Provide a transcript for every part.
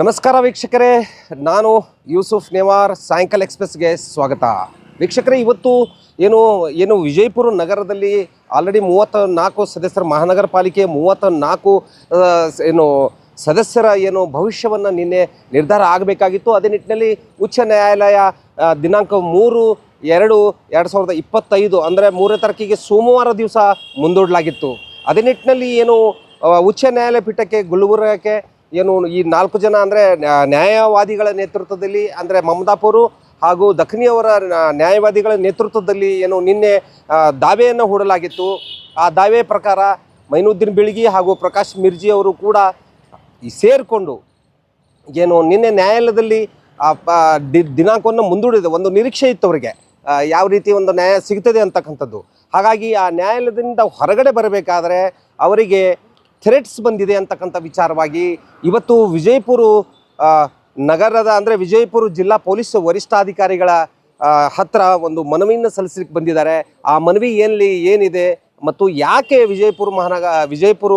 ನಮಸ್ಕಾರ ವೀಕ್ಷಕರೇ, ನಾನು ಯೂಸುಫ್ ನೇವಾರ್, ಸಾಯಂಕಾಲ ಎಕ್ಸ್ಪ್ರೆಸ್ಗೆ ಸ್ವಾಗತ. ವೀಕ್ಷಕರೇ, ಇವತ್ತು ಏನು ಏನು ವಿಜಯಪುರ ನಗರದಲ್ಲಿ ಆಲ್ರೆಡಿ ಮೂವತ್ತ ನಾಲ್ಕು ಸದಸ್ಯರ, ಮಹಾನಗರ ಪಾಲಿಕೆ ಮೂವತ್ತ ನಾಲ್ಕು ಏನು ಸದಸ್ಯರ ಏನು ಭವಿಷ್ಯವನ್ನು ನಿನ್ನೆ ನಿರ್ಧಾರ ಆಗಬೇಕಾಗಿತ್ತು. ಅದೇ ನಿಟ್ಟಿನಲ್ಲಿ ಉಚ್ಚ ನ್ಯಾಯಾಲಯ ದಿನಾಂಕ ಮೂರು ಎರಡು ಎರಡು ಸಾವಿರದ ಇಪ್ಪತ್ತೈದು, ಅಂದರೆ ಮೂರನೇ ತಾರೀಕಿಗೆ ಸೋಮವಾರ ದಿವಸ ಮುಂದೂಡಲಾಗಿತ್ತು. ಅದೇ ನಿಟ್ಟಿನಲ್ಲಿ ಏನು ಉಚ್ಚ ನ್ಯಾಯಾಲಯ ಪೀಠಕ್ಕೆ, ಗುಲ್ಬರ್ಗಕ್ಕೆ ಏನು ಈ ನಾಲ್ಕು ಜನ ಅಂದರೆ ನ್ಯಾಯವಾದಿಗಳ ನೇತೃತ್ವದಲ್ಲಿ ಅಂದರೆ ಮಮದಾಪುರು ಹಾಗೂ ದಖನಿಯವರ ನ್ಯಾಯವಾದಿಗಳ ನೇತೃತ್ವದಲ್ಲಿ ಏನು ನಿನ್ನೆ ದಾವೆಯನ್ನು ಹೂಡಲಾಗಿತ್ತು. ಆ ದಾವೆ ಪ್ರಕಾರ ಮೈನುದ್ದೀನ್ ಬಿಳ್ಗಿ ಹಾಗೂ ಪ್ರಕಾಶ್ ಮಿರ್ಜಿ ಅವರು ಕೂಡ ಸೇರಿಕೊಂಡು ಏನು ನಿನ್ನೆ ನ್ಯಾಯಾಲಯದಲ್ಲಿ ದಿನಾಂಕವನ್ನು ಮುಂದೂಡಿದೆ. ಒಂದು ನಿರೀಕ್ಷೆ ಇತ್ತು ಅವರಿಗೆ. ಯಾವ ರೀತಿ ಒಂದು ನ್ಯಾಯ ಸಿಗ್ತದೆ ಅಂತಕ್ಕಂಥದ್ದು. ಹಾಗಾಗಿ ಆ ನ್ಯಾಯಾಲಯದಿಂದ ಹೊರಗಡೆ ಬರಬೇಕಾದರೆ ಅವರಿಗೆ ಥ್ರೆಟ್ಸ್ ಬಂದಿದೆ ಅಂತಕ್ಕಂಥ ವಿಚಾರವಾಗಿ ಇವತ್ತು ವಿಜಯಪುರ ನಗರದ ಅಂದರೆ ವಿಜಯಪುರ ಜಿಲ್ಲಾ ಪೊಲೀಸ್ ವರಿಷ್ಠಾಧಿಕಾರಿಗಳ ಹತ್ರ ಒಂದು ಮನವಿಯನ್ನು ಸಲ್ಲಿಸಲಿಕ್ಕೆ ಬಂದಿದ್ದಾರೆ. ಆ ಮನವಿ ಏನಲ್ಲಿ ಏನಿದೆ ಮತ್ತು ಯಾಕೆ ವಿಜಯಪುರ ಮಹಾನಗ ವಿಜಯಪುರ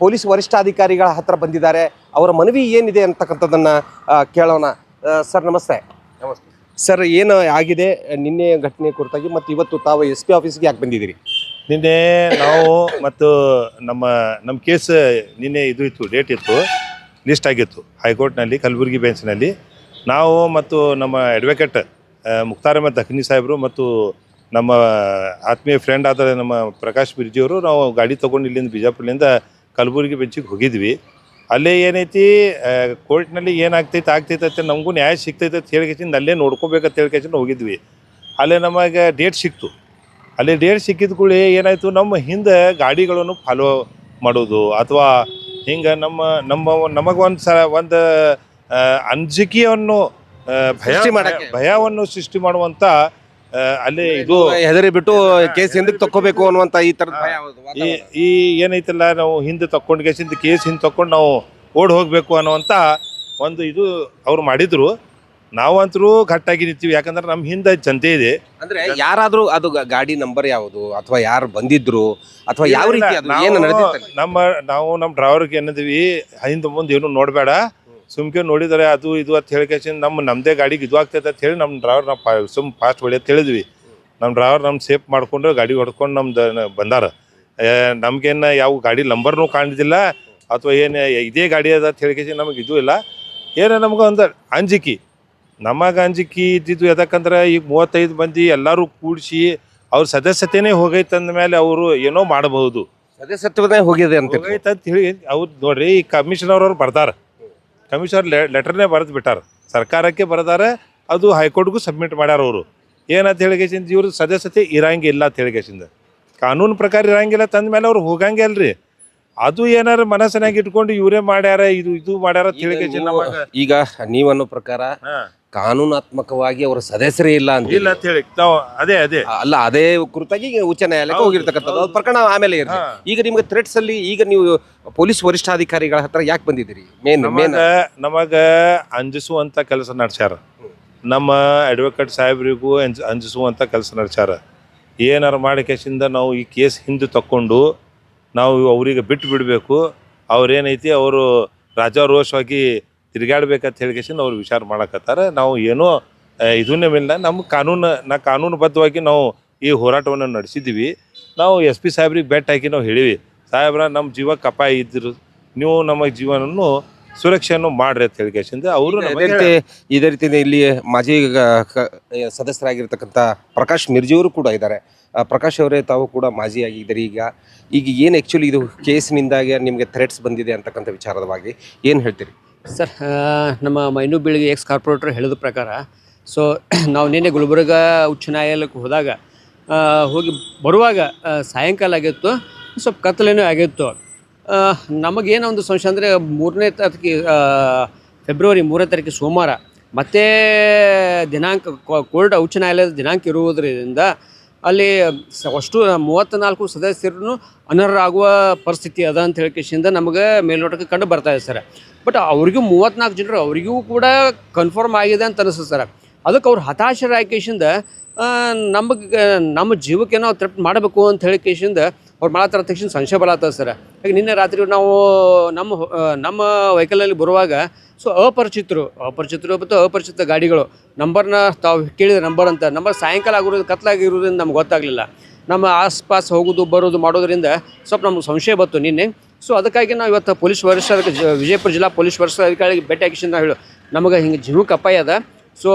ಪೊಲೀಸ್ ವರಿಷ್ಠಾಧಿಕಾರಿಗಳ ಹತ್ರ ಬಂದಿದ್ದಾರೆ? ಅವರ ಮನವಿ ಏನಿದೆ ಅಂತಕ್ಕಂಥದ್ದನ್ನು ಕೇಳೋಣ. ಸರ್ ನಮಸ್ತೆ. ನಮಸ್ತೆ. ಸರ್ ಏನು ಆಗಿದೆ? ನಿನ್ನೆ ಘಟನೆ ಕುರಿತಾಗಿ ಮತ್ತು ಇವತ್ತು ತಾವು ಎಸ್ ಪಿ ಆಫೀಸ್ಗೆ ಯಾಕೆ ಬಂದಿದ್ದೀರಿ? ನಿನ್ನೆ ನಾವು ಮತ್ತು ನಮ್ಮ ನಮ್ಮ ಕೇಸ್ ನಿನ್ನೆ ಇದು ಇತ್ತು ಡೇಟ್ ಇತ್ತು ಲಿಸ್ಟ್ ಆಗಿತ್ತು. ಹೈಕೋರ್ಟ್ನಲ್ಲಿ, ಕಲಬುರಗಿ ಬೆಂಚ್ನಲ್ಲಿ ನಾವು ಮತ್ತು ನಮ್ಮ ಅಡ್ವೊಕೇಟ್ ಮುಕ್ತಾರ್ ಅಹಮದ್ ದಖನಿ ಸಾಹೇಬರು ಮತ್ತು ನಮ್ಮ ಆತ್ಮೀಯ ಫ್ರೆಂಡ್ ಆದ ನಮ್ಮ ಪ್ರಕಾಶ್ ಬಿರ್ಜಿಯವರು ನಾವು ಗಾಡಿ ತೊಗೊಂಡು ಇಲ್ಲಿಂದ ಬಿಜಾಪುರದಿಂದ ಕಲಬುರಗಿ ಬೆಂಚಿಗೆ ಹೋಗಿದ್ವಿ. ಅಲ್ಲೇ ಏನೈತಿ ಕೋರ್ಟ್ನಲ್ಲಿ ಏನಾಗ್ತೈತೆ, ಆಗ್ತೈತೆ ಅಂತ ನಮಗೂ ನ್ಯಾಯ ಸಿಗ್ತೈತೆ ಅಂತ ಹೇಳ್ಕೇಸಿಂದ ಅಲ್ಲೇ ನೋಡ್ಕೋಬೇಕಂತ ಹೇಳ್ಕೇಸಿಂದ ಹೋಗಿದ್ವಿ. ಅಲ್ಲೇ ನಮಗೆ ಡೇಟ್ ಸಿಕ್ತು. ಅಲ್ಲಿ ಡೇಟ್ ಸಿಕ್ಕಿದ ಕೂಡಲೇ ಏನಾಯಿತು? ನಮ್ಮ ಹಿಂದೆ ಗಾಡಿಗಳನ್ನು ಫಾಲೋ ಮಾಡೋದು ಅಥವಾ ಹಿಂಗೆ ನಮ್ಮ ನಮ್ಮ ನಮಗೆ ಒಂದು ಸ ಒಂದು ಅಂಜಿಕೆಯನ್ನು ಭಯ. ಭಯವನ್ನು ಸೃಷ್ಟಿ ಮಾಡುವಂಥ ಅಲ್ಲಿ ಇದು ಹೆದರಿ ಬಿಟ್ಟು ಕೇಸ್ ಹಿಂದಕ್ಕೆ ತಕ್ಕೋಬೇಕು ಅನ್ನುವಂಥ ಈ ಈ ಈ ಏನೈತಲ್ಲ ನಾವು ಹಿಂದೆ ತಕ್ಕೊಂಡು ಕೇಸಿಂದ ಕೇಸ್ ಹಿಂದೆ ತಕ್ಕೊಂಡು ನಾವು ಓಡ್ ಹೋಗಬೇಕು ಅನ್ನುವಂಥ ಒಂದು ಇದು ಅವ್ರು ಮಾಡಿದ್ರು. ನಾವಂತರೂ ಗಟ್ಟಾಗಿ ನಿಂತೀವಿ. ಯಾಕಂದ್ರೆ ನಮ್ಮ ಹಿಂದೆ ಜನತೆ ಇದೆ. ಅಂದ್ರೆ ಯಾರಾದ್ರೂ ಅದು ಗ- ಗಾಡಿ ನಂಬರ್ ಯಾವುದು? ಅಥವಾ ಯಾರು ಬಂದಿದ್ರು? ಅಥವಾ ಯಾವ ರೀತಿ ಅದು ನಾವು ಏನು ನಡೆದಿತ್ತು ನಮ್ಮ ನಾವು ನಮ್ಮ ಡ್ರೈವರ್ಗೆ ಏನದಿವಿ ಹಿಂದೆ ಮುಂದೆ ಏನು ನೋಡಬೇಡ. ಸುಮ್ಕೆ ನೋಡಿದರೆ ಅದು ಇದು ಅಂತ ಹೇಳ್ಕೇಸಿಂದ ನಮ್ಮ ನಮ್ಮದೇ ಗಾಡಿಗೆ ಇದು ಆಗ್ತೈತೆ ಅಂತ ಹೇಳಿ ನಮ್ಮ ಡ್ರೈವರ್ ನಾವು ಪಾ ಸುಮ್ ಫಾಸ್ಟ್ ಹೊಡಿ ಅಂತ ಹೇಳಿದ್ವಿ. ನಮ್ಮ ಡ್ರೈವರ್ ನಮ್ಮ ಸೇಫ್ ಮಾಡ್ಕೊಂಡು ಗಾಡಿ ಹೊಡ್ಕೊಂಡು ನಮ್ದು ಬಂದಾರ. ಏ, ನಮ್ಗೇನು ಯಾವ ಗಾಡಿ ನಂಬರ್ನೂ ಕಾಣಿದಿಲ್ಲ ಅಥವಾ ಏನು ಇದೇ ಗಾಡಿ ಅದ ಅಂತ ಹೇಳ್ಕೇಸಿ ನಮಗೆ ಇದು ಇಲ್ಲ. ಏನೋ ನಮ್ಗೆ ಒಂದು ಅಂಜಿಕೆ. ನಮಗೆ ಗಾಂಜಿಕಿ ಇದ್ದಿದ್ದು ಯಾಕಂದ್ರೆ ಈಗ ಮೂವತ್ತೈದು ಮಂದಿ ಎಲ್ಲರೂ ಕೂಡಿಸಿ ಅವ್ರ ಸದಸ್ಯತೆನೇ ಹೋಗೈತೆ ಅಂದ ಅವರು ಏನೋ ಮಾಡಬಹುದು. ಸದಸ್ಯತ್ವನೇ ಹೋಗಿದೆ ಅಂತ ಹೋಗೈತೆ ಅಂತ ಹೇಳಿ ಅವ್ರು ನೋಡ್ರಿ ಈ ಕಮಿಷನ್ ಅವ್ರವ್ರು ಬರ್ತಾರ ಕಮಿಷನರ್ ಲೆಟರ್ನೇ ಬರೆದು ಬಿಟ್ಟಾರ. ಸರ್ಕಾರಕ್ಕೆ ಬರೆದಾರ ಅದು ಹೈಕೋರ್ಟ್ಗೂ ಸಬ್ಮಿಟ್ ಮಾಡ್ಯಾರ ಅವರು. ಏನಂತ ಹೇಳಿಕೆಸಿಂದ ಇವ್ರ ಸದಸ್ಯತೆ ಇರಂಗಿಲ್ಲ ಅಂತ ಹೇಳಿಕೆಸಿಂದ ಕಾನೂನು ಪ್ರಕಾರ ಇರಂಗಿಲ್ಲ ತಂದ ಮೇಲೆ ಅವ್ರು ಹೋಗಂಗೆ ಅಲ್ರಿ. ಅದು ಏನಾರ ಮನಸ್ಸಿನಾಗ ಇಟ್ಕೊಂಡು ಇವರೇ ಮಾಡ್ಯಾರ ಇದು ಇದು ಮಾಡ್ಯಾರ ನಮಗ ಈಗ ನೀವನ್ನೋ ಪ್ರಕಾರ ಹಾ. ಕಾನೂನಾತ್ಮಕವಾಗಿ ಅವರ ಸದಸ್ಯರೇ ಇಲ್ಲ ಅಂತ ಇಲ್ಲ ಅಂತ ಹೇಳಿ. ನಾವು ಅದೇ ಅದೇ. ಅಲ್ಲ ಅದೇ ಕುರಿತಾಗಿ ಈಗ ಉಚ್ಚ ನ್ಯಾಯಾಲಯಕ್ಕೆ ಹೋಗಿರ್ತಕ್ಕಂಥದ್ದು. ಅದು ಪ್ರಕರಣ ಆಮೇಲೆ ಇರಲಿ ಈಗ ನಿಮ್ಗೆ ಥ್ರೆಟ್ಸ್ ಅಲ್ಲಿ ಈಗ ನೀವು ಪೊಲೀಸ್ ವರಿಷ್ಠಾಧಿಕಾರಿಗಳ ಹತ್ರ ಯಾಕೆ ಬಂದಿದ್ದೀರಿ? ಮೇನ್ ಮೇನ್ ನಮಗ ನಮಗ ಅಂಜಿಸುವಂತ ಕೆಲಸ ನಡೆಸ್ಯಾರ. ನಮ್ಮ ಅಡ್ವೊಕೇಟ್ ಸಾಹೇಬ್ರಿಗೂ ಅಂಜ್ ಅಂಜಿಸುವಂತ ಕೆಲಸ ನಡೆಸ್ಯಾರ. ಏನಾರು ಮಾಡಿ ಕೇಸಿಂದ ನಾವು ಈ ಕೇಸ್ ಹಿಂದೆ ತಕ್ಕೊಂಡು ನಾವು ಅವರಿಗೆ ಬಿಟ್ಟು ಬಿಡಬೇಕು ಅವ್ರೇನೈತಿ ಅವರು ರಾಜಾರೋಷವಾಗಿ ತಿರುಗಾಡ್ಬೇಕಂತ ಹೇಳಿಕೇಶನ್ ಅವ್ರು ವಿಚಾರ ಮಾಡಕತ್ತಾರ. ನಾವು ಏನೋ ಇದನ್ನೇ ಮೇಲೆ ನಮ್ಮ ಕಾನೂನು ನಾ ಕಾನೂನುಬದ್ಧವಾಗಿ ನಾವು ಈ ಹೋರಾಟವನ್ನು ನಡೆಸಿದ್ದೀವಿ ನಾವು ಎಸ್ ಪಿ ಸಾಹೇಬ್ರಿಗೆ ಬೆಟ್ ಹಾಕಿ ನಾವು ಹೇಳಿವಿ ಸಾಹೇಬ್ರ ನಮ್ಮ ಜೀವ ಕಪಾಯ ಇದ್ದರು ನೀವು ನಮ್ಮ ಜೀವನನ್ನು ಸುರಕ್ಷೆಯನ್ನು ಮಾಡ್ರಿ ಅಂತ ಹೇಳಿಕೆಸಿಂದ ಅವರು ಇದೇ ರೀತಿ ಇದೇ ರೀತಿ ಇಲ್ಲಿ ಮಾಜಿ ಸದಸ್ಯರಾಗಿರ್ತಕ್ಕಂಥ ಪ್ರಕಾಶ್ ಮಿರ್ಜಿಯವರು ಕೂಡ ಇದ್ದಾರೆ. ಪ್ರಕಾಶ್ ಅವರೇ ತಾವು ಕೂಡ ಮಾಜಿ ಆಗಿದ್ದೀರಿ ಈಗ ಈಗ ಏನು ಆ್ಯಕ್ಚುಲಿ ಇದು ಕೇಸ್ನಿಂದಾಗಿ ನಿಮಗೆ ಥ್ರೆಟ್ಸ್ ಬಂದಿದೆ ಅಂತಕ್ಕಂಥ ವಿಚಾರವಾಗಿ ಏನು ಹೇಳ್ತೀರಿ? ಸರ್ ನಮ್ಮ ಮೈನು ಬೀಳಿಗೆ ಎಕ್ಸ್ ಕಾರ್ಪೊರೇಟರ್ ಹೇಳಿದ ಪ್ರಕಾರ ಸೊ ನಾವು ನಿನ್ನೆ ಗುಲ್ಬರ್ಗ ಉಚ್ಚ ನ್ಯಾಯಾಲಯಕ್ಕೆ ಹೋದಾಗ ಹೋಗಿ ಬರುವಾಗ ಸಾಯಂಕಾಲ ಆಗಿತ್ತು, ಸ್ವಲ್ಪ ಕತ್ತಲೇನೂ ಆಗಿತ್ತು. ನಮಗೇನೋ ಒಂದು ಸಂಶಯ ಅಂದರೆ, ಮೂರನೇ ತಾರೀಕಿಗೆ ಫೆಬ್ರವರಿ ಮೂರನೇ ತಾರೀಕು ಸೋಮವಾರ, ಮತ್ತೆ ದಿನಾಂಕ ಕೋರ್ಟ್, ಉಚ್ಚ ನ್ಯಾಯಾಲಯದ ದಿನಾಂಕ ಇರುವುದರಿಂದ ಅಲ್ಲಿ ಅಷ್ಟು ಮೂವತ್ತ್ನಾಲ್ಕು ಸದಸ್ಯರು ಅನರ್ಹರಾಗುವ ಪರಿಸ್ಥಿತಿ ಅದ ಅಂತ ಹೇಳಿಕೆಯಿಂದ ನಮಗೆ ಮೇಲ್ನೋಟಕ್ಕೆ ಕಂಡು ಬರ್ತಾ ಇದೆ ಸರ್. ಬಟ್ ಅವ್ರಿಗೂ ಮೂವತ್ತ್ನಾಲ್ಕು ಜನರು, ಅವರಿಗೂ ಕೂಡ ಕನ್ಫರ್ಮ್ ಆಗಿದೆ ಅಂತ ಅನಿಸ್ತದೆ ಸರ್. ಅದಕ್ಕೆ ಅವ್ರು ಹತಾಶರಾಗಿಸಿಂದ ನಮಗೆ, ನಮ್ಮ ಜೀವಕ್ಕೆ ನಾವು ತೃಪ್ತಿ ಮಾಡಬೇಕು ಅಂತ ಹೇಳಿ ಕೇಶಿಂದ ಅವ್ರು ಮಾಡತ್ತಾರ ತಕ್ಷಣ ಸಂಶಯ ಬಲಾತದೆ ಸರ್. ಹಾಗೆ ನಿನ್ನೆ ರಾತ್ರಿ ನಾವು ನಮ್ಮ ನಮ್ಮ ವೆಹಿಕಲಲ್ಲಿ ಬರುವಾಗ ಸೊ ಅಪರಿಚಿತರು ಅಪರಿಚಿತರು ಮತ್ತು ಅಪರಿಚಿತ ಗಾಡಿಗಳು. ನಂಬರ್ನ ತಾವು ಕೇಳಿದ ನಂಬರ್ ಅಂತ ನಂಬರ್ ಸಾಯಂಕಾಲ ಆಗಿರೋದು ಕತ್ಲಾಗಿರೋದ್ರಿಂದ ನಮ್ಗೆ ಗೊತ್ತಾಗಲಿಲ್ಲ. ನಮ್ಮ ಆಸ್ಪಾಸ್ ಹೋಗೋದು, ಬರೋದು ಮಾಡೋದ್ರಿಂದ ಸ್ವಲ್ಪ ನಮ್ಗೆ ಸಂಶಯ ಬಂತು ನಿನ್ನೆ. ಸೊ ಅದಕ್ಕಾಗಿ ನಾವು ಇವತ್ತು ಪೊಲೀಸ್ ವರಿಷ್ಠ ವಿಜಯಪುರ ಜಿಲ್ಲಾ ಪೊಲೀಸ್ ವರಿಷ್ಠಾಧಿಕಾರಿಗೆ ಭೇಟಿ ಹಾಕಿಸಿಂದ ನಾವು ಹೇಳು. ನಮಗೆ ಹಿಂಗೆ ಜೀವಕ್ಕೆ ಅಪಾಯ ಅದ. ಸೊ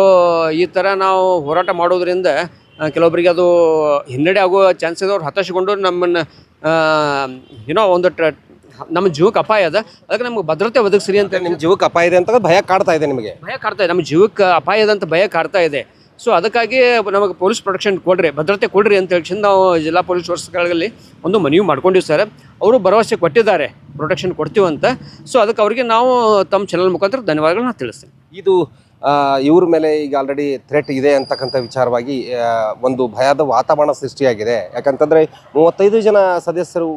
ಈ ಥರ ನಾವು ಹೋರಾಟ ಮಾಡೋದ್ರಿಂದ ಕೆಲವೊಬ್ಬರಿಗೆ ಅದು ಹಿನ್ನಡೆ ಆಗೋ ಚಾನ್ಸಸ್ ಅವ್ರು ಹತಾಶಗೊಂಡು ನಮ್ಮನ್ನು ಏನೋ ಒಂದು ಟ್ರ ನಮ್ಮ ಜೀವಕ್ಕೆ ಅಪಾಯ ಅದ. ಅದಕ್ಕೆ ನಮ್ಗೆ ಭದ್ರತೆ ಒದಗಿಸ್ರಿ ಅಂತ ನಿಮ್ಮ ಜೀವಕ್ಕೆ ಅಪಾಯ ಇದೆ ಅಂತ ಭಯ ಕಾಡ್ತಾ ಇದೆ ನಿಮಗೆ. ಭಯ ಕಾಡ್ತಾ ಇದೆ. ನಮ್ಮ ಜೀವಕ್ಕೆ ಅಪಾಯದಂತ ಭಯ ಕಾಡ್ತಾ ಇದೆ. ಸೊ ಅದಕ್ಕಾಗಿ ನಮಗೆ ಪೊಲೀಸ್ ಪ್ರೊಟೆಕ್ಷನ್ ಕೊಡ್ರಿ ಭದ್ರತೆ ಕೊಡ್ರಿ ಅಂತ ಹೇಳಿ ನಾವು ಜಿಲ್ಲಾ ಪೊಲೀಸ್ ವರ್ಷಗಳಲ್ಲಿ ಒಂದು ಮನವಿ ಮಾಡ್ಕೊಂಡಿವಿ ಸರ್. ಅವರು ಭರವಸೆ ಕೊಟ್ಟಿದ್ದಾರೆ ಪ್ರೊಟೆಕ್ಷನ್ ಕೊಡ್ತೀವಂತ ಅಂತ. ಸೊ ಅದಕ್ಕೆ ಅವರಿಗೆ ನಾವು ತಮ್ಮ ಚಾನಲ್ ಮುಖಾಂತರ ಧನ್ಯವಾದಗಳನ್ನ ತಿಳಿಸ್ತೀನಿ. ಇದು ಇವ್ರ ಮೇಲೆ ಈಗ ಆಲ್ರೆಡಿ ಥ್ರೆಟ್ ಇದೆ ಅಂತಕ್ಕಂಥ ವಿಚಾರವಾಗಿ ಒಂದು ಭಯದ ವಾತಾವರಣ ಸೃಷ್ಟಿಯಾಗಿದೆ. ಯಾಕಂತಂದರೆ ಮೂವತ್ತೈದು ಜನ ಸದಸ್ಯರು,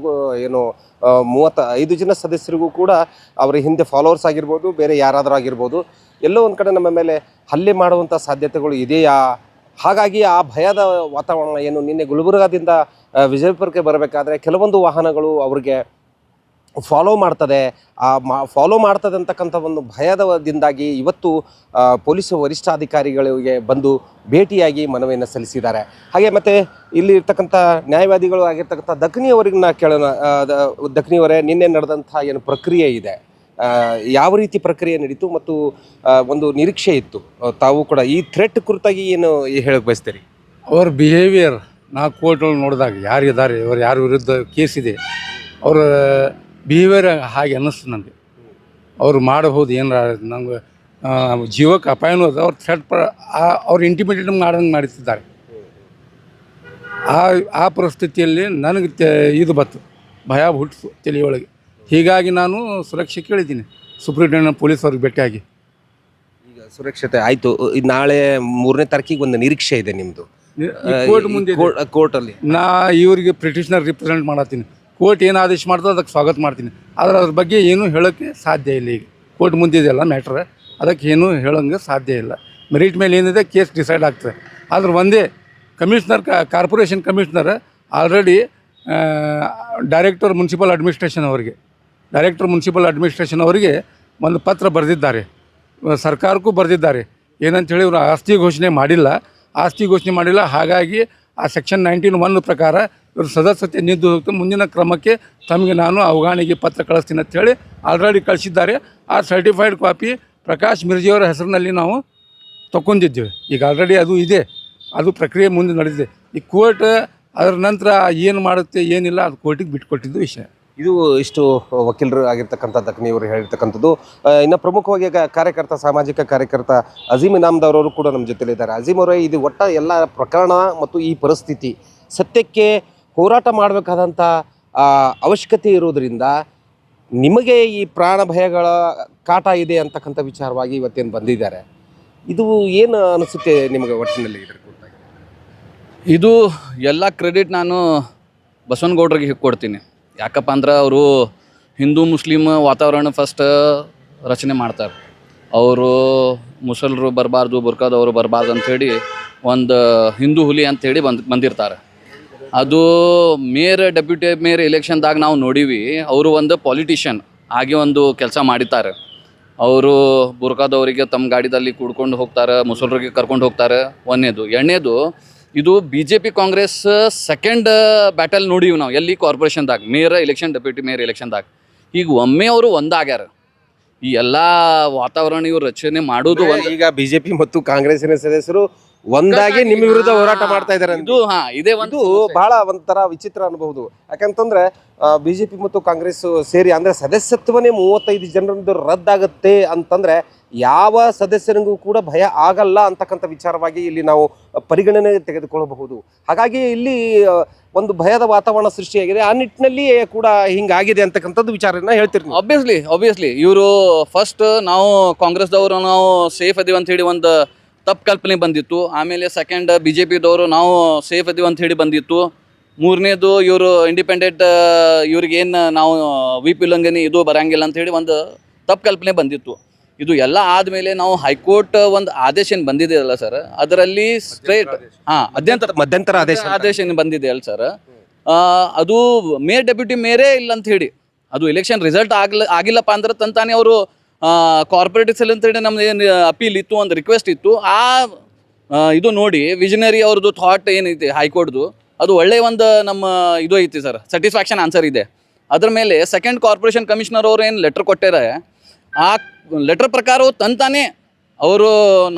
ಏನು ಮೂವತ್ತ ಐದು ಜನ ಸದಸ್ಯರಿಗೂ ಕೂಡ ಅವರ ಹಿಂದೆ ಫಾಲೋವರ್ಸ್ ಆಗಿರ್ಬೋದು, ಬೇರೆ ಯಾರಾದರೂ ಆಗಿರ್ಬೋದು, ಎಲ್ಲೋ ಒಂದು ಕಡೆ ನಮ್ಮ ಮೇಲೆ ಹಲ್ಲೆ ಮಾಡುವಂಥ ಸಾಧ್ಯತೆಗಳು ಇದೆಯಾ? ಹಾಗಾಗಿ ಆ ಭಯದ ವಾತಾವರಣ ಏನು ನಿನ್ನೆ ಗುಲ್ಬರ್ಗಾದಿಂದ ವಿಜಯಪುರಕ್ಕೆ ಬರಬೇಕಾದ್ರೆ ಕೆಲವೊಂದು ವಾಹನಗಳು ಅವ್ರಿಗೆ ಫಾಲೋ ಮಾಡ್ತದೆ, ಆ ಮಾ ಫಾಲೋ ಮಾಡ್ತದೆ ಅಂತಕ್ಕಂಥ ಒಂದು ಭಯದದಿಂದಾಗಿ ಇವತ್ತು ಪೊಲೀಸ್ ವರಿಷ್ಠಾಧಿಕಾರಿಗಳಿಗೆ ಬಂದು ಭೇಟಿಯಾಗಿ ಮನವಿಯನ್ನು ಸಲ್ಲಿಸಿದ್ದಾರೆ. ಹಾಗೆ ಮತ್ತು ಇಲ್ಲಿ ಇರ್ತಕ್ಕಂಥ ನ್ಯಾಯವಾದಿಗಳು ಆಗಿರ್ತಕ್ಕಂಥ ದಖನಿಯವರಿಗೆ ನಾ ಕೇಳೋಣ ದಖನಿಯವರೇ ನಿನ್ನೆ ನಡೆದಂಥ ಏನು ಪ್ರಕ್ರಿಯೆ ಇದೆ. ಯಾವ ರೀತಿ ಪ್ರಕ್ರಿಯೆ ನಡೀತು ಮತ್ತು ಒಂದು ನಿರೀಕ್ಷೆ ಇತ್ತು? ತಾವು ಕೂಡ ಈ ಥ್ರೆಟ್ ಕುರಿತಾಗಿ ಏನು ಹೇಳಕ್ಕೆ ಬಯಸ್ತೀರಿ? ಅವ್ರ ಬಿಹೇವಿಯರ್ ನಾ ಕೋರ್ಟ್ ಒಳಗೆ ನೋಡಿದಾಗ ಯಾರಿದ್ದಾರೆ ಇವರು ಯಾರ ವಿರುದ್ಧ ಕೇಸ್ ಇದೆ, ಅವ್ರ ಬಿಹೇವಿಯರ್ ಹಾಗೆ ಅನ್ನಿಸ್ತು ನನಗೆ. ಅವ್ರು ಮಾಡಬಹುದು ಏನಾರ ನಂಗೆ ಜೀವಕ್ಕೆ ಅಪಾಯನೂ ಅದ ಅವ್ರು ಥರ್ಡ್ ಪ ಆ- ಅವ್ರು ಇಂಟಿಮಿಡೇಟ್ ಮಾಡಂಗೆ ಮಾಡಿಸಿದ್ದಾರೆ ಆ ಆ ಪರಿಸ್ಥಿತಿಯಲ್ಲಿ ನನಗೆ ಇದು ಬತ್ತು ಭಯ ಹುಟ್ಟಿಸು ತಲೆಯೊಳಗೆ. ಹೀಗಾಗಿ ನಾನು ಸುರಕ್ಷೆ ಕೇಳಿದ್ದೀನಿ. ಸುಪ್ರೀಂಟೆಂಡೆಂಟ್ ಪೊಲೀಸ್ ಅವ್ರಿಗೆ ಭೇಟಿಯಾಗಿ. ಈಗ ಸುರಕ್ಷತೆ ಆಯಿತು. ನಾಳೆ ಮೂರನೇ ತಾರೀಕಿಗೆ ಒಂದು ನಿರೀಕ್ಷೆ ಇದೆ ನಿಮ್ಮದು ಕೋರ್ಟ್ ಮುಂದೆ. ಕೋರ್ಟಲ್ಲಿ. ನಾ ಇವರಿಗೆ ಪ್ರಿಟಿಷನರ್ ರಿಪ್ರೆಸೆಂಟ್ ಮಾಡತ್ತೀನಿ. ಕೋರ್ಟ್ ಏನು ಆದೇಶ ಮಾಡ್ತದೆ ಅದಕ್ಕೆ ಸ್ವಾಗತ ಮಾಡ್ತೀನಿ. ಆದರೆ ಅದ್ರ ಬಗ್ಗೆ ಏನೂ ಹೇಳೋಕ್ಕೆ ಸಾಧ್ಯ ಇಲ್ಲ ಈಗ. ಕೋರ್ಟ್ ಮುಂದಿದೆಯಲ್ಲ ಮ್ಯಾಟ್ರ್. ಅದಕ್ಕೆ ಏನೂ ಹೇಳೋಂಗೆ ಸಾಧ್ಯ ಇಲ್ಲ. ಮೆರಿಟ್ ಮೇಲೆ ಏನಿದೆ ಕೇಸ್ ಡಿಸೈಡ್ ಆಗ್ತದೆ. ಆದ್ರೆ ಒಂದೇ commissioner corporation commissioner already director municipal administration ಅವರಿಗೆ, ಡೈರೆಕ್ಟರ್ ಮುನ್ಸಿಪಲ್ ಅಡ್ಮಿನಿಸ್ಟ್ರೇಷನ್ ಅವರಿಗೆ ಒಂದು ಪತ್ರ ಬರೆದಿದ್ದಾರೆ. ಸರ್ಕಾರಕ್ಕೂ ಬರೆದಿದ್ದಾರೆ. ಏನಂತ ಹೇಳಿ ಇವರು ಆಸ್ತಿ ಘೋಷಣೆ ಮಾಡಿಲ್ಲ. ಆಸ್ತಿ ಘೋಷಣೆ ಮಾಡಿಲ್ಲ. ಹಾಗಾಗಿ ಆ ಸೆಕ್ಷನ್ ನೈನ್ಟೀನ್ ಒನ್ ಪ್ರಕಾರ ಇವರು ಸದಸ್ಯತೆ ನಿಂತು ಹೋಗ್ತು. ಮುಂದಿನ ಕ್ರಮಕ್ಕೆ ತಮಗೆ ನಾನು ಅವಗಾಣಿಗೆ ಪತ್ರ ಕಳಿಸ್ತೀನಿ ಅಂತ ಹೇಳಿ ಆಲ್ರೆಡಿ ಕಳಿಸಿದ್ದಾರೆ. ಆ ಸರ್ಟಿಫೈಡ್ ಕಾಪಿ ಪ್ರಕಾಶ್ ಮಿರ್ಜಿಯವರ ಹೆಸರಿನಲ್ಲಿ ನಾವು ತಗೊಂಡಿದ್ದೇವೆ ಈಗ ಆಲ್ರೆಡಿ ಅದು ಇದೆ. ಅದು ಪ್ರಕ್ರಿಯೆ ಮುಂದೆ ನಡೆದಿದೆ. ಈ ಕೋರ್ಟ್ ಅದರ ನಂತರ ಏನು ಮಾಡುತ್ತೆ, ಏನಿಲ್ಲ, ಅದು ಕೋರ್ಟಿಗೆ ಬಿಟ್ಕೊಟ್ಟಿದ್ದು ವಿಷಯ. ಇದು ಇಷ್ಟು ವಕೀಲರು ಆಗಿರ್ತಕ್ಕಂಥ ದಕ್ನಿಯವರು ಹೇಳಿರ್ತಕ್ಕಂಥದ್ದು. ಇನ್ನು ಪ್ರಮುಖವಾಗಿ ಕಾರ್ಯಕರ್ತ, ಸಾಮಾಜಿಕ ಕಾರ್ಯಕರ್ತ ಅಜೀಮ್ ಇನಾಮ್ದವರವರು ಕೂಡ ನಮ್ಮ ಜೊತೆಲಿದ್ದಾರೆ. ಅಜೀಮ್ ಅವರೇ, ಇದು ಒಟ್ಟ ಎಲ್ಲ ಪ್ರಕರಣ ಮತ್ತು ಈ ಪರಿಸ್ಥಿತಿ ಸತ್ಯಕ್ಕೆ ಹೋರಾಟ ಮಾಡಬೇಕಾದಂಥ ಅವಶ್ಯಕತೆ ಇರೋದ್ರಿಂದ ನಿಮಗೆ ಈ ಪ್ರಾಣ ಭಯಗಳ ಕಾಟ ಇದೆ ಅಂತಕ್ಕಂಥ ವಿಚಾರವಾಗಿ ಇವತ್ತೇನು ಬಂದಿದ್ದಾರೆ. ಇದು ಏನು ಅನಿಸುತ್ತೆ ನಿಮಗೆ ಒಟ್ಟಿನಲ್ಲಿ ಇದು ಎಲ್ಲ ಕ್ರೆಡಿಟ್ ನಾನು ಬಸವನಗೌಡ್ರಿಗೆ ಕೊಡ್ತೀನಿ. ಯಾಕಪ್ಪ ಅಂದ್ರೆ ಅವರು ಹಿಂದೂ, ಮುಸ್ಲಿಮ್ ವಾತಾವರಣ ಫಸ್ಟ್ ರಚನೆ ಮಾಡ್ತಾರೆ. ಅವರು ಮುಸಲ್ರು ಬರಬಾರ್ದು, ಬುರ್ಕಾದವರು ಬರಬಾರ್ದು ಅಂಥೇಳಿ ಒಂದು ಹಿಂದೂ ಹುಲಿ ಅಂಥೇಳಿ ಬಂದು ಬಂದಿರ್ತಾರೆ. ಅದು ಮೇಯರ್ ಡೆಪ್ಯೂಟಿ ಮೇಯರ್ ಎಲೆಕ್ಷನ್ದಾಗ ನಾವು ನೋಡೀವಿ ಅವರು ಒಂದು ಪಾಲಿಟಿಷಿಯನ್ ಆಗಿ ಒಂದು ಕೆಲಸ ಮಾಡಿದ್ದಾರೆ. ಅವರು ಬುರ್ಕಾದವರಿಗೆ ತಮ್ಮ ಗಾಡಿದಲ್ಲಿ ಕೂಡ್ಕೊಂಡು ಹೋಗ್ತಾರೆ ಮುಸಲ್ರಿಗೆ ಕರ್ಕೊಂಡು ಹೋಗ್ತಾರೆ. ಒಂದನೇದು. ಎರಡನೇದು ಇದು B J P Congress second battle ನೋಡೀವಿ ನಾವು ಎಲ್ಲಿ ಕಾರ್ಪೊರೇಷನ್ದಾಗ ಮೇಯರ್ ಎಲೆಕ್ಷನ್ ಡೆಪ್ಯೂಟಿ ಮೇಯರ್ ಎಲೆಕ್ಷನ್ದಾಗ ಈಗ ಒಮ್ಮೆ ಅವರು ಒಂದಾಗ್ಯಾರ. ಈ ಎಲ್ಲ ವಾತಾವರಣ ಇವ್ರು ರಚನೆ ಮಾಡೋದು ಈಗ ಬಿಜೆಪಿ ಮತ್ತು ಕಾಂಗ್ರೆಸ್ಸಿನ ಸದಸ್ಯರು ಒಂದಾಗಿ ನಿಮ್ಮ ವಿರುದ್ಧ ಹೋರಾಟ ಮಾಡ್ತಾ ಇದ್ದಾರೆ ಇದು ಹಾ ಇದೇ ಒಂದು ಇದು ಬಹಳ ಒಂಥರ ವಿಚಿತ್ರ ಅನ್ಬಹುದು. ಯಾಕಂತಂದ್ರೆ ಬಿಜೆಪಿ ಮತ್ತು ಕಾಂಗ್ರೆಸ್ ಸೇರಿ ಅಂದ್ರೆ ಸದಸ್ಯತ್ವನೇ ಮೂವತ್ತೈದು ಜನರದ್ದು ರದ್ದಾಗುತ್ತೆ ಅಂತಂದ್ರೆ ಯಾವ ಸದಸ್ಯರಿಗೂ ಕೂಡ ಭಯ ಆಗಲ್ಲ ಅಂತಕ್ಕಂಥ ವಿಚಾರವಾಗಿ ಇಲ್ಲಿ ನಾವು ಪರಿಗಣನೆ ತೆಗೆದುಕೊಳ್ಳಬಹುದು. ಹಾಗಾಗಿ ಇಲ್ಲಿ ಒಂದು ಭಯದ ವಾತಾವರಣ ಸೃಷ್ಟಿಯಾಗಿದೆ. ಆ ನಿಟ್ಟಿನಲ್ಲಿ ಕೂಡ ಹಿಂಗಾಗಿದೆ ಅಂತಕ್ಕಂಥದ್ದು ವಿಚಾರನ ಹೇಳ್ತಿರ್ತೀನಿ. ಆಬ್ವಿಯಸ್ಲಿ ಆಬ್ವಿಯಸ್ಲಿ ಇವರು ಫಸ್ಟ್ ನಾವು ಕಾಂಗ್ರೆಸ್ದವರು ನಾವು ಸೇಫ್ ಅದೀವಿ ಅಂತ ಹೇಳಿ ಒಂದು ತಪ್ಪು ಕಲ್ಪನೆ ಬಂದಿತ್ತು. ಆಮೇಲೆ ಸೆಕೆಂಡ್ ಬಿ ಜೆ ಪಿದವರು ನಾವು ಸೇಫ್ ಅದೀವಿ ಅಂತ ಹೇಳಿ ಬಂದಿತ್ತು. ಮೂರನೇದು ಇವರು ಇಂಡಿಪೆಂಡೆಂಟ್ ಇವ್ರಿಗೇನು ನಾವು ವಿ ಪಿ ಉಲ್ಲಂಘನೆ ಇದು ಬರಂಗಿಲ್ಲ ಅಂತ ಹೇಳಿ ಒಂದು ತಪ್ಪು ಕಲ್ಪನೆ ಬಂದಿತ್ತು. ಇದು ಎಲ್ಲ ಆದಮೇಲೆ ನಾವು ಹೈಕೋರ್ಟ್ ಒಂದು ಆದೇಶ ಏನು ಬಂದಿದೆ ಅಲ್ಲ ಸರ್ ಅದರಲ್ಲಿ ಸ್ಟ್ರೇಟ್ ಹಾಂ ಮಧ್ಯಂತರ ಮಧ್ಯಂತರ ಆದೇಶ. ಆದೇಶ ಏನು ಬಂದಿದೆ ಅಲ್ಲ ಸರ್ ಅದು ಮೇಯರ್ ಡೆಪ್ಯೂಟಿ ಮೇರೇ ಇಲ್ಲ ಅಂತ ಹೇಳಿ. ಅದು ಎಲೆಕ್ಷನ್ ರಿಸಲ್ಟ್ ಆಗ್ಲ ಆಗಿಲ್ಲಪ್ಪ ಅಂದ್ರೆ ತಂತಾನೆ ಅವರು ಕಾರ್ಪೊರೇಟ್ ಸೆಲ್ ಅಂತ ಹೇಳಿ ನಮ್ದು ಏನು ಅಪೀಲ್ ಇತ್ತು, ಒಂದು ರಿಕ್ವೆಸ್ಟ್ ಇತ್ತು. ಆ ಇದು ನೋಡಿ ವಿಜನರಿ ಅವ್ರದ್ದು ಥಾಟ್ ಏನೈತಿ, ಹೈಕೋರ್ಟ್ದು, ಅದು ಒಳ್ಳೆ ಒಂದು ನಮ್ಮ ಇದು ಐತಿ ಸರ್ ಸ್ಯಾಟಿಸ್ಫ್ಯಾಕ್ಷನ್ ಆನ್ಸರ್ ಇದೆ. ಅದ್ರ ಮೇಲೆ ಸೆಕೆಂಡ್ ಕಾರ್ಪೊರೇಷನ್ ಕಮಿಷನರ್ ಅವರು ಏನು ಲೆಟ್ರ್ ಕೊಟ್ಟಾರೆ ಆ ಲೆಟ್ರ್ ಪ್ರಕಾರ ಅವ್ರು ತಂತಾನೆ ಅವರು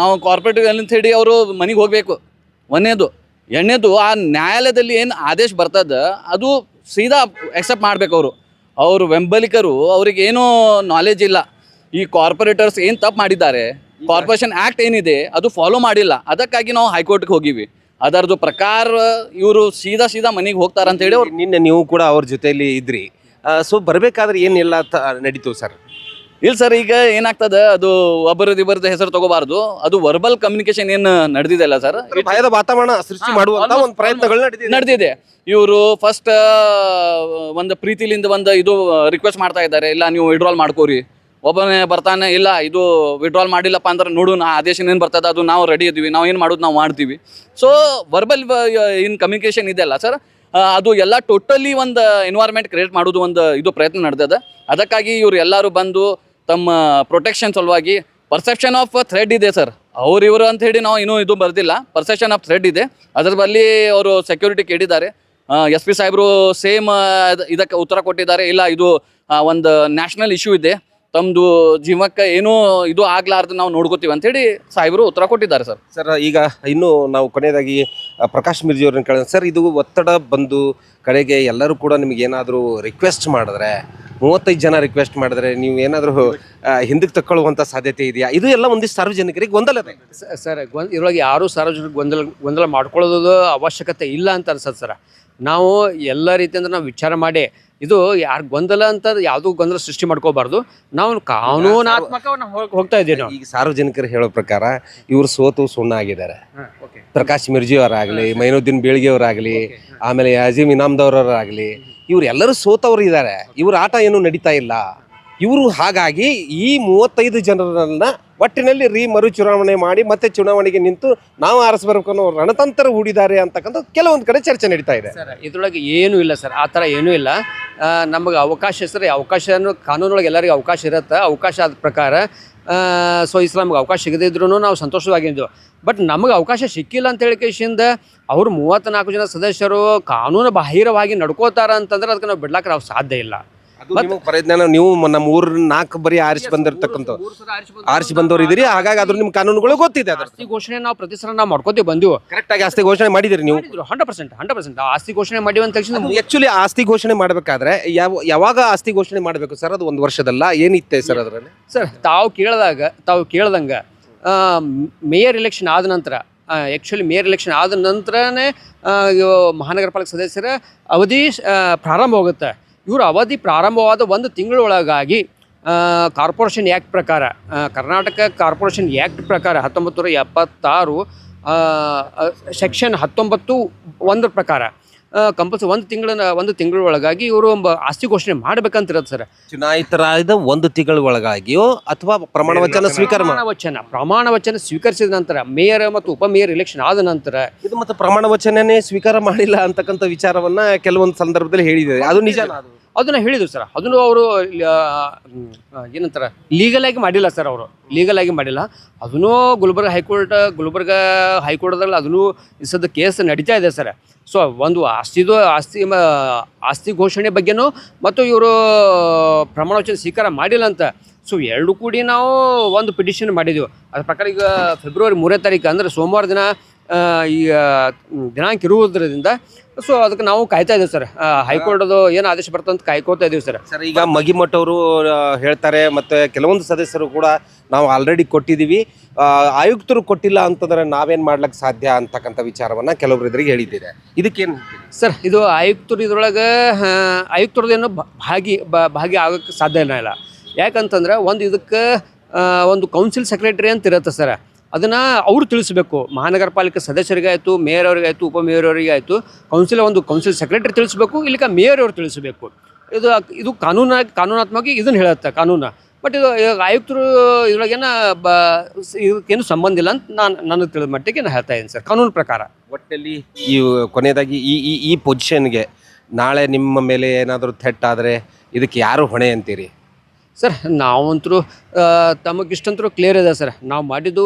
ನಾವು ಕಾರ್ಪೊರೇಟ್ ಅಂತ ಹೇಳಿ ಅವರು ಮನೆಗೆ ಹೋಗಬೇಕು. ಒಂದೇದು. ಎಣ್ಣೆದು ಆ ನ್ಯಾಯಾಲಯದಲ್ಲಿ ಏನು ಆದೇಶ ಬರ್ತದ, ಅದು ಸೀದಾ ಎಕ್ಸೆಪ್ಟ್ ಮಾಡ್ಬೇಕು ಅವರು. ಅವರು ಬೆಂಬಲಿಗರು ಅವ್ರಿಗೆ ಏನೂ ನಾಲೆಜ್ ಇಲ್ಲ. ಈ ಕಾರ್ಪೊರೇಟರ್ಸ್ ಏನು ತಪ್ಪು ಮಾಡಿದ್ದಾರೆ? ಕಾರ್ಪೊರೇಷನ್ ಆ್ಯಕ್ಟ್ ಏನಿದೆ ಅದು ಫಾಲೋ ಮಾಡಿಲ್ಲ. ಅದಕ್ಕಾಗಿ ನಾವು ಹೈಕೋರ್ಟ್ಗೆ ಹೋಗಿವಿ. ಅದರದ್ದು ಪ್ರಕಾರ ಇವರು ಸೀದಾ ಸೀದಾ ಮನೆಗೆ ಹೋಗ್ತಾರ ಅಂತ ಹೇಳಿ ಅವ್ರು ನಿನ್ನೆ ನೀವು ಕೂಡ ಅವ್ರ ಜೊತೆಯಲ್ಲಿ ಇದ್ರಿ. ಸೊ ಬರಬೇಕಾದ್ರೆ ಏನಿಲ್ಲ ನಡೀತು ಸರ್? ಇಲ್ಲ ಸರ್ ಈಗ ಏನಾಗ್ತದ ಅದು ಒಬ್ಬರದ್ದು ಇಬ್ಬರದ್ದು ಹೆಸರು ತಗೋಬಾರ್ದು. ಅದು ವರ್ಬಲ್ ಕಮ್ಯುನಿಕೇಶನ್ ಏನು ನಡೆದಿದೆ ಅಲ್ಲ ಸರ್? ಭಯದ ವಾತಾವರಣ ಸೃಷ್ಟಿ ಮಾಡುವ ಮಾಡುವಂತ ಒಂದು ಪ್ರಯತ್ನಗಳು ನಡೆದಿದೆ. ನಡೆದಿದೆ. ಇವರು ಫಸ್ಟ್ ಒಂದು ಪ್ರೀತಿಲಿಂದ ಒಂದು ಇದು ರಿಕ್ವೆಸ್ಟ್ ಮಾಡ್ತಾ ಇದ್ದಾರೆ. ಇಲ್ಲ ನೀವು ವಿಡ್ರಾಲ್ ಮಾಡ್ಕೋರಿ. ಒಬ್ಬನೇ ಬರ್ತಾನೆ, ಇಲ್ಲ, ಇದು ವಿಡ್ರಾಲ್ ಮಾಡಿಲ್ಲಪ್ಪ ಅಂದ್ರೆ ನೋಡು, ನಾ ಆದೇಶ ಏನು ಬರ್ತದೆ, ಅದು ನಾವು ರೆಡಿ ಇದ್ದೀವಿ ನಾವು ಏನು ಮಾಡೋದು ನಾವು ಮಾಡ್ತೀವಿ. ಸೊ ವರ್ಬಲ್ ಇನ್ ಕಮ್ಯುನಿಕೇಶನ್ ಇದೆಯಲ್ಲ ಸರ್ ಅದು ಎಲ್ಲ ಟೋಟಲಿ ಒಂದು ಎನ್ವೈರ್ಮೆಂಟ್ ಕ್ರಿಯೇಟ್ ಮಾಡೋದು ಒಂದು ಇದು ಪ್ರಯತ್ನ ನಡೆದದ. ಅದಕ್ಕಾಗಿ ಇವರು ಎಲ್ಲರೂ ಬಂದು ತಮ್ಮ ಪ್ರೊಟೆಕ್ಷನ್ ಸಲುವಾಗಿ ಪರ್ಸೆಪ್ಷನ್ ಆಫ್ ಥ್ರೆಡ್ ಇದೆ ಸರ್ ಅವ್ರು ಇವರು ಅಂತ ಹೇಳಿ ನಾವು ಇನ್ನೂ ಇದು ಬರ್ದಿಲ್ಲ. ಪರ್ಸೆಪ್ಷನ್ ಆಫ್ ಥ್ರೆಡ್ ಇದೆ. ಅದರ ಬಲ್ಲಿ ಅವರು ಸೆಕ್ಯೂರಿಟಿ ಕೇಳಿದ್ದಾರೆ. ಎಸ್ ಪಿ ಸಾಹೇಬರು ಸೇಮ್ ಇದಕ್ಕೆ ಉತ್ತರ ಕೊಟ್ಟಿದ್ದಾರೆ. ಇಲ್ಲ, ಇದು ಒಂದು ನ್ಯಾಷನಲ್ ಇಶ್ಯೂ ಇದೆ. ತಮ್ಮದು ಜೀವಕ್ಕೆ ಏನೂ ಇದು ಆಗ್ಲಾರ್ದು ನಾವು ನೋಡ್ಕೋತೀವಿ ಅಂತೇಳಿ ಸಾಹೇಬರು ಉತ್ತರ ಕೊಟ್ಟಿದ್ದಾರೆ ಸರ್. ಸರ್ ಈಗ ಇನ್ನು ನಾವು ಕೊನೆಯದಾಗಿ ಪ್ರಕಾಶ್ ಮಿರ್ಜಿ ಅವ್ರನ್ನ ಕೇಳಿದ್ರೆ ಸರ್ ಇದು ಒತ್ತಡ ಬಂದು ಕಡೆಗೆ ಎಲ್ಲರೂ ಕೂಡ ನಿಮ್ಗೆ ಏನಾದರೂ ರಿಕ್ವೆಸ್ಟ್ ಮಾಡಿದ್ರೆ ಮೂವತ್ತೈದು ಜನ ರಿಕ್ವೆಸ್ಟ್ ಮಾಡಿದ್ರೆ ನೀವು ಏನಾದರೂ ಹಿಂದಕ್ಕೆ ತಕ್ಕೊಳ್ಳುವಂಥ ಸಾಧ್ಯತೆ ಇದೆಯಾ? ಇದು ಎಲ್ಲ ಒಂದಿಷ್ಟು ಸಾರ್ವಜನಿಕರಿಗೆ ಗೊಂದಲ ಇದೆ ಸರ್ ಗೊಂದ್ ಇದ್ರೊಳಗೆ ಯಾರೂ ಸಾರ್ವಜನಿಕ ಗೊಂದಲ ಗೊಂದಲ ಮಾಡ್ಕೊಳ್ಳೋದು ಅವಶ್ಯಕತೆ ಇಲ್ಲ ಅಂತ ಅನ್ಸತ್ತೆ ಸರ್. ನಾವು ಎಲ್ಲ ರೀತಿಯಿಂದ ನಾವು ವಿಚಾರ ಮಾಡಿ ಇದು ಯಾರು ಗೊಂದಲ ಅಂತ ಯಾವುದೂ ಗೊಂದಲ ಸೃಷ್ಟಿ ಮಾಡ್ಕೋಬಾರ್ದು. ನಾವು ಕಾನೂನಾತ್ಮಕ ಹೋಗ್ತಾ ಇದ್ದೀವಿ ನಾವು. ಈಗ ಸಾರ್ವಜನಿಕರು ಹೇಳೋ ಪ್ರಕಾರ ಇವರು ಸೋತು ಸುಣ್ಣ ಆಗಿದ್ದಾರೆ ಪ್ರಕಾಶ್ ಮಿರ್ಜಿ ಅವರಾಗ್ಲಿ ಮೈನುದ್ದೀನ್ ಬೇಳ್ಗೆ ಅವರಾಗಲಿ ಆಮೇಲೆ ಅಜೀಮ್ ಇನಾಮ್ದವರಾಗಲಿ ಇವ್ರು ಎಲ್ಲರೂ ಸೋತವ್ರು ಇದ್ದಾರೆ ಇವ್ರ ಆಟ ಏನು ನಡೀತಾ ಇಲ್ಲ. ಇವರು ಹಾಗಾಗಿ ಈ ಮೂವತ್ತೈದು ಜನರನ್ನ ಒಟ್ಟಿನಲ್ಲಿ ರೀ ಮರು ಚುನಾವಣೆ ಮಾಡಿ ಮತ್ತೆ ಚುನಾವಣೆಗೆ ನಿಂತು ನಾವು ಆರಿಸಬೇಕು ಅನ್ನೋ ರಣತಂತ್ರ ಹೂಡಿದ್ದಾರೆ ಅಂತಕ್ಕಂಥ ಕೆಲವೊಂದು ಕಡೆ ಚರ್ಚೆ ನಡೀತಾ ಇದೆ. ಸರ್, ಇದ್ರೊಳಗೆ ಏನೂ ಇಲ್ಲ ಸರ್, ಆ ಥರ ಏನೂ ಇಲ್ಲ. ನಮಗೆ ಅವಕಾಶ ಸರ್ ಅವಕಾಶ ಕಾನೂನೊಳಗೆ ಎಲ್ಲರಿಗೂ ಅವಕಾಶ ಇರುತ್ತೆ, ಅವಕಾಶ ಆದ ಪ್ರಕಾರ. ಸೊ ಇಸ್ಲಾಮ್ಗೆ ಅವಕಾಶ ಸಿಗದಿದ್ರು ನಾವು ಸಂತೋಷವಾಗಿದ್ದೆವು ಬಟ್ ನಮಗೆ ಅವಕಾಶ ಸಿಕ್ಕಿಲ್ಲ ಅಂತ ಹೇಳಿ ಕೇಸಿಂದ ಅವರು ಮೂವತ್ತ್ನಾಲ್ಕು ಜನ ಸದಸ್ಯರು ಕಾನೂನು ಬಾಹಿರವಾಗಿ ನಡ್ಕೋತಾರ ಅಂತಂದ್ರೆ ಅದಕ್ಕೆ ನಾವು ಬಿಡ್ಲಾಕ ನಾವು ಸಾಧ್ಯ ಇಲ್ಲ. ಅದು ಪರಿಜ್ಞಾನ ನೀವು ನಮ್ಮ ಊರ್ ನಾಲ್ಕು ಬರಿ ಆರಿಸಿ ಬಂದಿರ್ತಕ್ಕಂಥ ಆರಿಸಿ ಬಂದವರು ಇದೀರಿ. ಹಾಗಾಗಿ ಅದ್ರ ನಿಮ್ಮ ಕಾನೂನುಗಳು ಗೊತ್ತಿದೆ ಅದ್ರ ಆಸ್ತಿ ಘೋಷಣೆ ನಾವು ಪ್ರತಿ ಸಲ ನಾವು ಮಾಡ್ಕೋತೀವಿ ಬಂದಿವು. ಕರೆಕ್ಟ್ ಆಗಿ ಆಸ್ತಿ ಘೋಷಣೆ ಮಾಡಿದಿರಿ ನೀವು. ಹಂಡ್ರೆಡ್ ಪರ್ಸೆಂಟ್ ಹಂಡ್ರೆಡ್ ಪರ್ಸೆಂಟ್ ಆಸ್ತಿ ಘೋಷಣೆ ಮಾಡಿ ಅಂತ ತಕ್ಷಣ ಆಕ್ಚುಲಿ ಆಸ್ತಿ ಘೋಷಣೆ ಮಾಡಬೇಕಾದ್ರೆ ಯಾವ ಯಾವಾಗ ಆಸ್ತಿ ಘೋಷಣೆ ಮಾಡಬೇಕು ಸರ್? ಅದು ಒಂದು ವರ್ಷದಲ್ಲ? ಏನಿತ್ತೆ ಸರ್ ಅದರಲ್ಲಿ? ಸರ್ ತಾವು ಕೇಳಿದಾಗ ತಾವು ಕೇಳ್ದಂಗ ಮೇಯರ್ ಎಲೆಕ್ಷನ್ ಆದ ನಂತರ ಆ್ಯಕ್ಚುಲಿ ಮೇಯರ್ ಎಲೆಕ್ಷನ್ ಆದ ನಂತರನೇ ಮಹಾನಗರ ಪಾಲಿಕೆ ಸದಸ್ಯರ ಅವಧಿ ಪ್ರಾರಂಭ ಹೋಗುತ್ತೆ. ಇವರು ಅವಧಿ ಪ್ರಾರಂಭವಾದ ಒಂದು ತಿಂಗಳೊಳಗಾಗಿ ಕಾರ್ಪೊರೇಷನ್ ಆ್ಯಕ್ಟ್ ಪ್ರಕಾರ ಕರ್ನಾಟಕ ಕಾರ್ಪೊರೇಷನ್ ಆ್ಯಕ್ಟ್ ಪ್ರಕಾರ ಹತ್ತೊಂಬತ್ತು ನೂರ ಎಪ್ಪತ್ತಾರು ಸೆಕ್ಷನ್ ಹತ್ತೊಂಬತ್ತು ಒಂದರ ಪ್ರಕಾರ ಕಂಪಲ್ಸರಿ ಒಂದು ತಿಂಗಳ ಒಂದು ತಿಂಗಳ ಒಳಗಾಗಿ ಇವರು ಆಸ್ತಿ ಘೋಷಣೆ ಮಾಡ್ಬೇಕಂತಿರೋದು ಸರ್. ಚುನಾಯಿತರಾದ ಒಂದು ತಿಂಗಳ ಒಳಗಾಗಿಯೋ ಅಥವಾ ಪ್ರಮಾಣ ವಚನ ಸ್ವೀಕಾರ ಪ್ರಮಾಣ ವಚನ ಪ್ರಮಾಣ ವಚನ ಸ್ವೀಕರಿಸಿದ ನಂತರ ಮೇಯರ್ ಮತ್ತು ಉಪ ಮೇಯರ್ ಎಲೆಕ್ಷನ್ ಆದ ನಂತರ ಇದು ಮತ್ತೆ ಪ್ರಮಾಣ ವಚನನೇ ಸ್ವೀಕಾರ ಮಾಡಿಲ್ಲ ಅಂತಕ್ಕಂಥ ವಿಚಾರವನ್ನ ಕೆಲವೊಂದು ಸಂದರ್ಭದಲ್ಲಿ ಹೇಳಿದ್ದಾರೆ. ಅದು ನಿಜ ಅದನ್ನ ಹೇಳಿದ್ರು ಸರ್. ಅದನ್ನು ಅವರು ಏನಂತಾರ ಲೀಗಲ್ ಆಗಿ ಮಾಡಿಲ್ಲ ಸರ್ ಅವರು. ಲೀಗಲ್ ಆಗಿ ಮಾಡಿಲ್ಲ. ಅದನ್ನೂ ಗುಲ್ಬರ್ಗ ಹೈಕೋರ್ಟ್, ಗುಲ್ಬರ್ಗ ಹೈಕೋರ್ಟ್ದಲ್ಲಿ ಅದನ್ನು ಸದ್ಯ ಕೇಸ್ ನಡೀತಾ ಇದೆ ಸರ್. ಸೊ ಒಂದು ಆಸ್ತಿದು, ಆಸ್ತಿ ಆಸ್ತಿ ಘೋಷಣೆ ಬಗ್ಗೆನೂ ಮತ್ತು ಇವರು ಪ್ರಮಾಣ ವಚನ ಸ್ವೀಕಾರ ಮಾಡಿಲ್ಲ ಅಂತ. ಸೊ ಎರಡು ಕೂಡಿ ನಾವು ಒಂದು ಪಿಟಿಷನ್ ಮಾಡಿದ್ವಿ. ಅದ್ರ ಪ್ರಕಾರ ಈಗ ಫೆಬ್ರವರಿ ಮೂರನೇ ತಾರೀಕು ಅಂದರೆ ಸೋಮವಾರ ದಿನ ಈ ದಿನಾಂಕ ಇರುವುದರಿಂದ ಸೊ ಅದಕ್ಕೆ ನಾವು ಕಾಯ್ತಾ ಇದ್ದೀವಿ ಸರ್. ಹೈಕೋರ್ಟ್ದು ಏನು ಆದೇಶ ಬರ್ತಂತ ಕಾಯ್ಕೋತಾ ಇದ್ದೀವಿ ಸರ್. ಸರ್ ಈಗ ಮಗಿಮಠ್ ಅವರು ಹೇಳ್ತಾರೆ ಮತ್ತೆ ಕೆಲವೊಂದು ಸದಸ್ಯರು ಕೂಡ ನಾವು ಆಲ್ರೆಡಿ ಕೊಟ್ಟಿದ್ದೀವಿ ಆಯುಕ್ತರು ಕೊಟ್ಟಿಲ್ಲ ಅಂತಂದ್ರೆ ನಾವೇನ್ ಮಾಡ್ಲಿಕ್ಕೆ ಸಾಧ್ಯ ಅಂತಕ್ಕಂಥ ವಿಚಾರವನ್ನ ಕೆಲವರು ಇದ್ರಿಗೆ ಹೇಳಿದ್ದೀರಿ. ಇದಕ್ಕೇನು ಸರ್ ಇದು ಆಯುಕ್ತರು ಇದ್ರೊಳಗೆ ಆಯುಕ್ತರದೇನು ಭಾಗಿ ಬ- ಭಾಗಿ ಆಗೋಕ್ಕೆ ಸಾಧ್ಯ ಇಲ್ಲ. ಯಾಕಂತಂದ್ರೆ ಒಂದು ಇದಕ್ಕೆ ಒಂದು ಕೌನ್ಸಿಲ್ ಸೆಕ್ರೆಟರಿ ಅಂತ ಇರುತ್ತೆ ಸರ್. ಅದನ್ನು ಅವರು ತಿಳಿಸ್ಬೇಕು. ಮಹಾನಗರ ಪಾಲಿಕೆ ಸದಸ್ಯರಿಗಾಯಿತು ಮೇಯರ್ ಉಪಮೇಯರ್ ಅವರಿಗಾಯಿತು ಕೌನ್ಸಿಲ್ ಒಂದು ಕೌನ್ಸಿಲ್ ಸೆಕ್ರೆಟರಿ ತಿಳಿಸ್ಬೇಕು, ಇಲ್ಲಿಕ ಮೇಯರ್ ಅವರು ತಿಳಿಸ್ಬೇಕು. ಇದು ಇದು ಕಾನೂನಾಗಿ ಕಾನೂನಾತ್ಮಕವಾಗಿ ಇದನ್ನು ಹೇಳುತ್ತೆ ಕಾನೂನು. ಬಟ್ ಇದು ಇವಾಗ ಆಯುಕ್ತರು ಇದ್ರೊಳಗೇನ ಬ, ಇದಕ್ಕೇನು ಸಂಬಂಧ ಇಲ್ಲ ಅಂತ ನಾನು, ನನಗೆ ತಿಳಿದ ಮಟ್ಟಿಗೆ ನಾನು ಹೇಳ್ತಾ ಇದ್ದೀನಿ ಸರ್, ಕಾನೂನು ಪ್ರಕಾರ. ಒಟ್ಟಲ್ಲಿ ಈ ಕೊನೆಯದಾಗಿ ಈ ಈ ಈ ಪೊಸಿಷನ್ಗೆ ನಾಳೆ ನಿಮ್ಮ ಮೇಲೆ ಏನಾದರೂ ಥೆಟ್ ಆದರೆ ಇದಕ್ಕೆ ಯಾರು ಹೊಣೆ ಅಂತೀರಿ? ಸರ್ ನಾವಂತರೂ ತಮಗಿಷ್ಟಂತರೂ ಕ್ಲಿಯರ್ ಇದೆ ಸರ್. ನಾವು ಮಾಡಿದ್ದು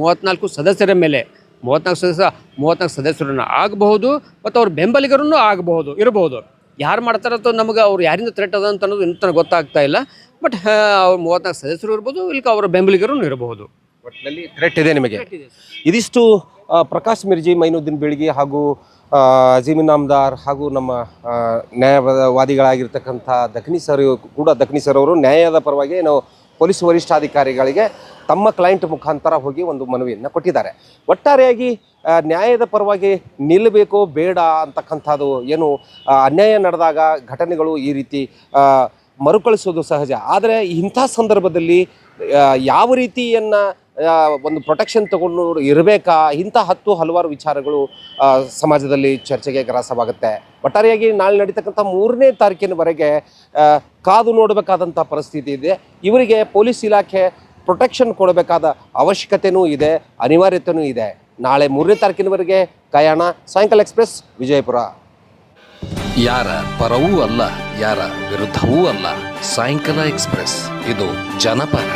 ಮೂವತ್ತ್ನಾಲ್ಕು ಸದಸ್ಯರ ಮೇಲೆ. ಮೂವತ್ತ್ನಾಲ್ಕು ಸದಸ್ಯ ಮೂವತ್ತ್ನಾಲ್ಕು ಸದಸ್ಯರನ್ನ ಆಗಬಹುದು ಮತ್ತು ಅವ್ರ ಬೆಂಬಲಿಗರನ್ನು ಆಗಬಹುದು ಇರಬಹುದು. ಯಾರು ಮಾಡ್ತಾರಂತ ನಮಗೆ ಅವ್ರು ಯಾರಿಂದ ಥ್ರೆಟ್ ಅದ ಅಂತ ಅನ್ನೋದು ಇನ್ನೂ ತನಕ ಗೊತ್ತಾಗ್ತಾ ಇಲ್ಲ. ಬಟ್ ಅವ್ರು ಮೂವತ್ತ್ನಾಲ್ಕು ಸದಸ್ಯರು ಇರ್ಬೋದು ಇಲ್ಕ ಅವರ ಬೆಂಬಲಿಗರೂ ಇರಬಹುದು. ಒಟ್ಟಿನಲ್ಲಿ ಥ್ರೆಟ್ ಇದೆ ನಿಮಗೆ. ಇದಿಷ್ಟು ಪ್ರಕಾಶ್ ಮಿರ್ಜಿ ಮೈನುದ್ದೀನ್ ಬೆಳಗಿ ಹಾಗೂ ಆ, ಅಜೀಮ್ ಹಾಗೂ ನಮ್ಮ ನ್ಯಾಯವಾದಿಗಳಾಗಿರ್ತಕ್ಕಂಥ ದಖನಿ ಸರ್ ಕೂಡ ದಖನಿ ಸರ್ ಅವರು ನ್ಯಾಯದ ಪರವಾಗಿ ನಾವು ಪೊಲೀಸ್ ವರಿಷ್ಠಾಧಿಕಾರಿಗಳಿಗೆ ತಮ್ಮ ಕ್ಲೈಂಟ್ ಮುಖಾಂತರ ಹೋಗಿ ಒಂದು ಮನವಿಯನ್ನು ಕೊಟ್ಟಿದ್ದಾರೆ. ಒಟ್ಟಾರೆಯಾಗಿ ನ್ಯಾಯದ ಪರವಾಗಿ ನಿಲ್ಲಬೇಕು ಬೇಡ ಅಂತಕ್ಕಂಥದ್ದು ಏನು ಅನ್ಯಾಯ ನಡೆದಾಗ ಘಟನೆಗಳು ಈ ರೀತಿ ಮರುಕಳಿಸೋದು ಸಹಜ. ಆದರೆ ಇಂಥ ಸಂದರ್ಭದಲ್ಲಿ ಯಾವ ರೀತಿಯನ್ನ ಒಂದು ಪ್ರೊಟೆಕ್ಷನ್ ತಗೊಂಡು ಇರಬೇಕಾ? ಇಂಥ ಹತ್ತು ಹಲವಾರು ವಿಚಾರಗಳು ಸಮಾಜದಲ್ಲಿ ಚರ್ಚೆಗೆ ಗ್ರಾಸವಾಗುತ್ತೆ. ಒಟ್ಟಾರೆಯಾಗಿ ನಾಳೆ ನಡೀತಕ್ಕಂಥ ಮೂರನೇ ತಾರೀಕಿನವರೆಗೆ ಕಾದು ನೋಡಬೇಕಾದಂಥ ಪರಿಸ್ಥಿತಿ ಇದೆ. ಇವರಿಗೆ ಪೊಲೀಸ್ ಇಲಾಖೆ ಪ್ರೊಟೆಕ್ಷನ್ ಕೊಡಬೇಕಾದ ಅವಶ್ಯಕತೆನೂ ಇದೆ ಅನಿವಾರ್ಯತೆಯೂ ಇದೆ. ನಾಳೆ ಮೂರನೇ ತಾರೀಕಿನವರೆಗೆ ಕಯಾಣ ಸಾಯಂಕಾಲ ಎಕ್ಸ್ಪ್ರೆಸ್, ವಿಜಯಪುರ. ಯಾರ ಪರವೂ ಅಲ್ಲ, ಯಾರ ವಿರುದ್ಧವೂ ಅಲ್ಲ. ಸಾಯಂಕಾಲ ಎಕ್ಸ್ಪ್ರೆಸ್, ಇದು ಜನಪರ.